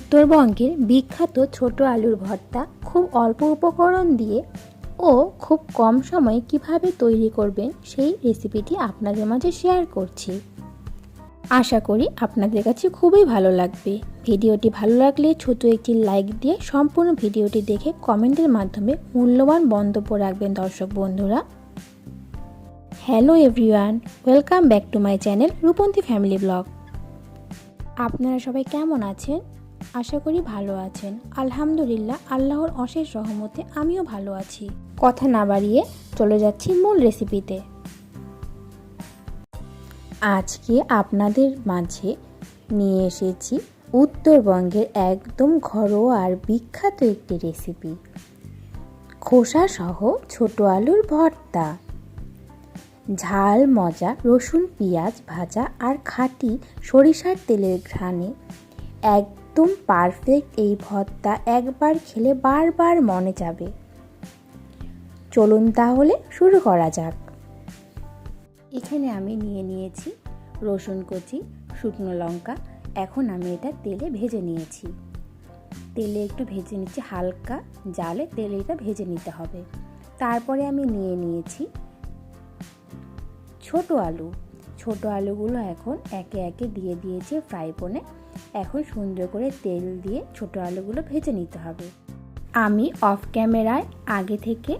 উত্তরবঙ্গের বিখ্যাত ছোট আলুর ভর্তা খুব অল্প উপকরণ দিয়ে ও খুব কম সময়ে কীভাবে তৈরি করবেন সেই রেসিপিটি আপনাদের মাঝে শেয়ার করছি। আশা করি আপনাদের কাছে খুবই ভালো লাগবে। ভিডিওটি ভালো লাগলে ছোট একটি লাইক দিয়ে সম্পূর্ণ ভিডিওটি দেখে কমেন্টের মাধ্যমে মূল্যবান মন্তব্য রাখবেন দর্শক বন্ধুরা। Hello everyone welcome back to my channel Rupanti family vlog আপনারা সবাই কেমন আছেন? আশা করি ভালো আছেন। আলহামদুলিল্লাহ, আল্লাহর অশেষ রহমতে আমিও ভালো আছি। কথা না বাড়িয়ে চলে যাচ্ছি মূল রেসিপিতে। আজকে আপনাদের মাঝে নিয়ে এসেছি উত্তরবঙ্গের একদম ঘরোয়া আর বিখ্যাত একটি রেসিপি। খোসা সহ ছোট আলুর ভর্তা। ঝাল, মজা, রসুন, পেঁয়াজ ভাজা আর খাঁটি সরিষার তেলের ঘ্রাণে একদম পারফেক্ট এই ভর্তা একবার খেলে বারবার মনে যাবে। চলুন তাহলে শুরু করা যাক। এখানে আমি নিয়ে নিয়েছি রসুন কচি, শুকনো লঙ্কা। এখন আমি এটা তেলে ভেজে নিয়েছি। তেলে একটু ভেজে নিচ্ছি হালকা জালে তেলে এটা ভেজে নিতে হবে। তারপরে আমি নিয়ে নিয়েছি ছোট আলু। ছোট আলুগুলো এখন একে একে দিয়ে দিয়েছি ফ্রাই এখন সুন্দর করে তেল দিয়ে ছোট আলুগুলো ভেজে নিতে হবে। আমি অফ ক্যামেরায় আগে থেকে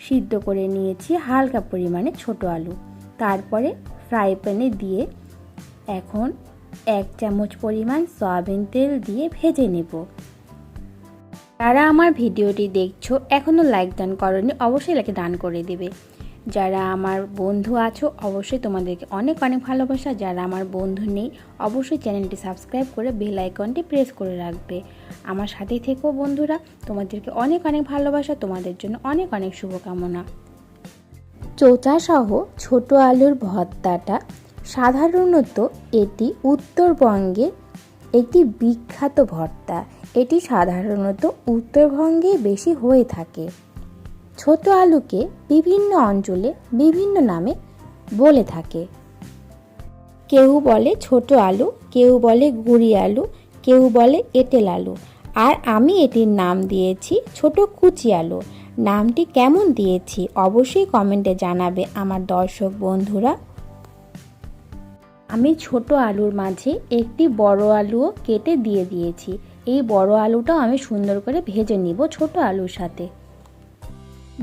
সিদ্ধ করে নিয়েছি হালকা পরিমাণে ছোট আলু। তারপরে ফ্রাই প্যানে দিয়ে এখন এক চামচ পরিমাণ সয়াবিন তেল দিয়ে ভেজে নেব। যারা আমার ভিডিওটি দেখছ এখনও লাইক দান করনি, অবশ্যই লাইক দান করে দেবে। যারা আমার বন্ধু আছো, অবশ্যই তোমাদেরকে অনেক অনেক ভালোবাসা। যারা আমার বন্ধু নেই, অবশ্যই চ্যানেলটি সাবস্ক্রাইব করে বেল আইকনটি প্রেস করে রাখবে। আমার সাথে থেকেও বন্ধুরা, তোমাদেরকে অনেক অনেক ভালোবাসা, তোমাদের জন্য অনেক অনেক শুভকামনা। চোচা সহ ছোট আলুর ভর্তাটা সাধারণত এটি উত্তরবঙ্গে একটি বিখ্যাত ভর্তা। এটি সাধারণত উত্তরবঙ্গে বেশি হয়ে থাকে। ছোট আলুকে বিভিন্ন অঞ্চলে বিভিন্ন নামে বলে থাকে। কেউ বলে ছোট আলু, কেউ বলে গুড়ি আলু, কেউ বলে এঁটেল আলু। আর আমি এটির নাম দিয়েছি ছোট কুচি আলু। নামটি কেমন দিয়েছি অবশ্যই কমেন্টে জানাবে আমার দর্শক বন্ধুরা। আমি ছোট আলুর মাঝে একটি বড় আলুও কেটে দিয়ে দিয়েছি। এই বড় আলুটাও আমি সুন্দর করে ভেজে নিব ছোট আলুর সাথে।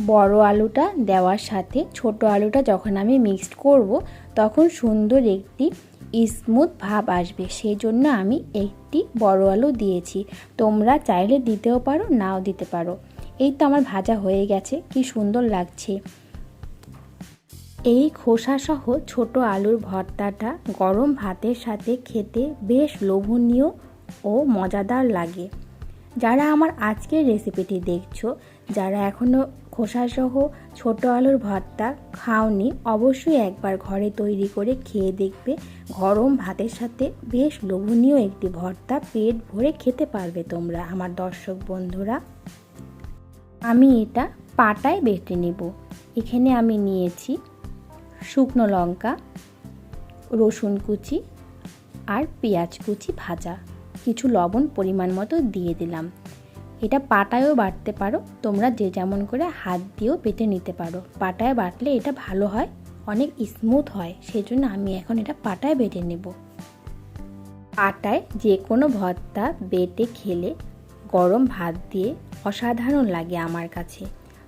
বড় আলুটা দেওয়ার সাথে ছোট আলুটা যখন আমি মিক্সড করব, তখন সুন্দর একটি স্মুথ ভাব আসবে। সেই জন্য আমি একটি বড় আলু দিয়েছি। তোমরা চাইলে দিতেও পারো, নাও দিতে পারো। এই তো আমার ভাজা হয়ে গেছে, কি সুন্দর লাগছে। এই খোসাসহ ছোট আলুর ভর্তাটা গরম ভাতের সাথে খেতে বেশ লোভনীয় ও মজাদার লাগে। যারা আমার আজকের রেসিপিটি দেখছ যারা এখনও খোসাসহ ছোট আলুর ভর্তা খাওনি, অবশ্যই একবার ঘরে তৈরি করে খেয়ে দেখবে। গরম ভাতের সাথে বেশ লোভনীয় একটি ভর্তা, পেট ভরে খেতে পারবে তোমরা, আমার দর্শক বন্ধুরা। আমি এটা পাটায় বেটে নেব। এখানে আমি নিয়েছি শুকনো লঙ্কা, রসুন কুচি আর পেঁয়াজ কুচি ভাজা। কিছু লবণ পরিমাণ মতো দিয়ে দিলাম। এটা পাটায়ও বাটতে পারো, তোমরা যে যেমন করে হাত দিয়েও বেটে নিতে পারো। পাটায় বাটলে এটা ভালো হয়, অনেক স্মুথ হয় সেই জন্য আমি এখন এটা পাটায় বেটে নেব। পাটায় যে কোনো ভর্তা বেটে খেলে গরম ভাত দিয়ে অসাধারণ লাগে আমার কাছে।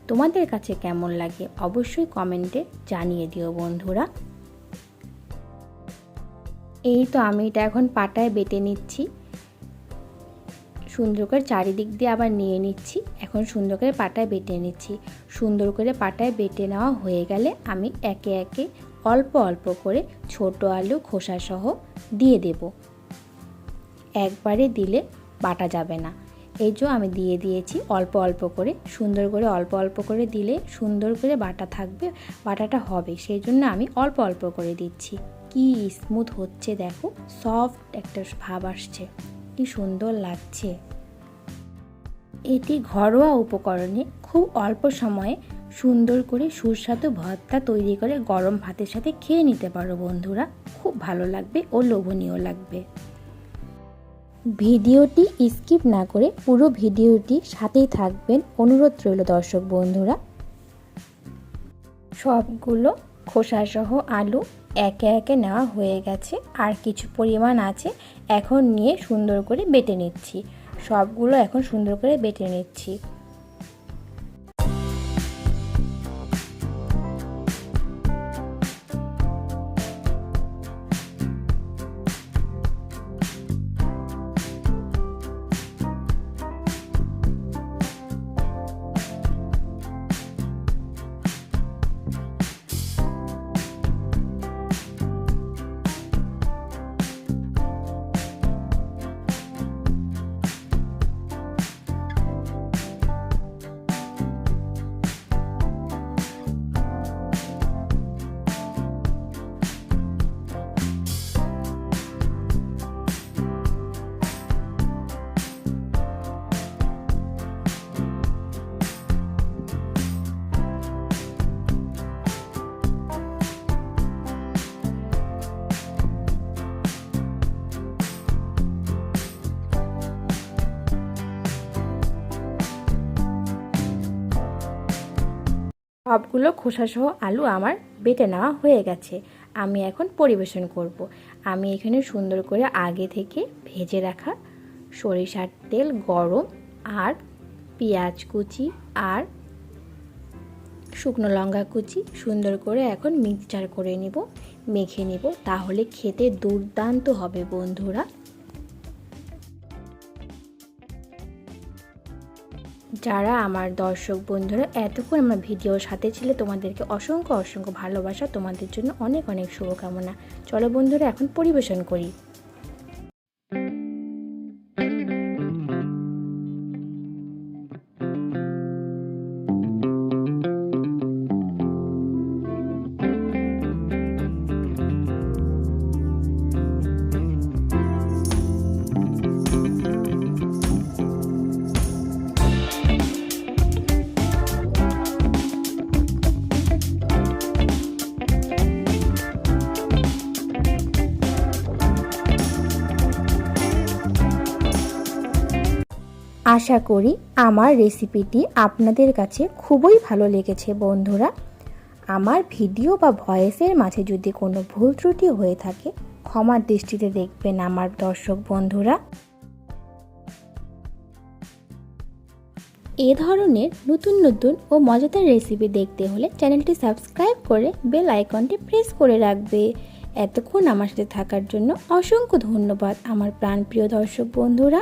তোমাদের কাছে কেমন লাগে অবশ্যই কমেন্টে জানিয়ে দিও বন্ধুরা। এই তো আমি এটা এখন পাটায় বেটে নিচ্ছি। সুন্দর করে চারিদিক দিয়ে আবার নিয়ে নিচ্ছি। এখন সুন্দর করে পাটায় বেটে নিচ্ছি। সুন্দর করে পাটায় বেটে নেওয়া হয়ে গেলে আমি একে একে অল্প অল্প করে ছোট আলু খোসাসহ দিয়ে দেব। একবারে দিলে বাটা যাবে না। এই যে আমি দিয়ে দিয়েছি অল্প অল্প করে। সুন্দর করে অল্প অল্প করে দিলে সুন্দর করে বাটা থাকবে, বাটাটা হবে। সেই জন্য আমি অল্প অল্প করে দিচ্ছি। কি স্মুথ হচ্ছে দেখো, সফট একটা ভাব আসছে। কি সুন্দর লাগছে। এটি ঘরোয়া উপকরণে খুব অল্প সময়ে সুন্দর করে সুস্বাদু ভর্তা তৈরি করে গরম ভাতের সাথে খেয়ে নিতে পারো বন্ধুরা। খুব ভালো লাগবে ও লোভনীয় লাগবে। ভিডিওটি স্কিপ না করে পুরো ভিডিওটি সাথেই থাকবেন। অনুরোধ রইল দর্শক বন্ধুরা। সবগুলো খোসাসহ আলু একে একে নেওয়া হয়ে গেছে। আর কিছু পরিমাণ আছে এখন নিয়ে সুন্দর করে বেটে নিচ্ছি। সবগুলো এখন সুন্দর করে বেটে নিচ্ছি। সবগুলো খোসাসহ আলু আমার বেটে নেওয়া হয়ে গেছে। আমি এখন পরিবেশন করব। আমি এখানে সুন্দর করে আগে থেকে ভেজে রাখা সরিষার তেল গরম আর পেঁয়াজ কুচি আর শুকনো লঙ্কা কুচি সুন্দর করে এখন মিক্সচার করে নিব, মেখে নিব। তাহলে খেতে দুর্দান্ত হবে বন্ধুরা। যারা আমার দর্শক বন্ধুরা, এতক্ষণ আমার ভিডিওর সাথে ছিল, তোমাদেরকে অসংখ্য অসংখ্য ভালোবাসা, তোমাদের জন্য অনেক অনেক শুভকামনা। চলো বন্ধুরা, এখন পরিবেশন করি। আশা করি আমার রেসিপিটি আপনাদের কাছে খুবই ভালো লেগেছে বন্ধুরা। আমার ভিডিও বা ভয়েসের মাঝে যদি কোনো ভুল ত্রুটি হয়ে থাকে ক্ষমার দৃষ্টিতে দেখবেন আমার দর্শক বন্ধুরা। এ ধরনের নতুন নতুন ও মজাদার রেসিপি দেখতে হলে চ্যানেলটি সাবস্ক্রাইব করে বেল আইকনটি প্রেস করে রাখবে। এতক্ষণ আমার সাথে থাকার জন্য অসংখ্য ধন্যবাদ আমার প্রাণপ্রিয় দর্শক বন্ধুরা।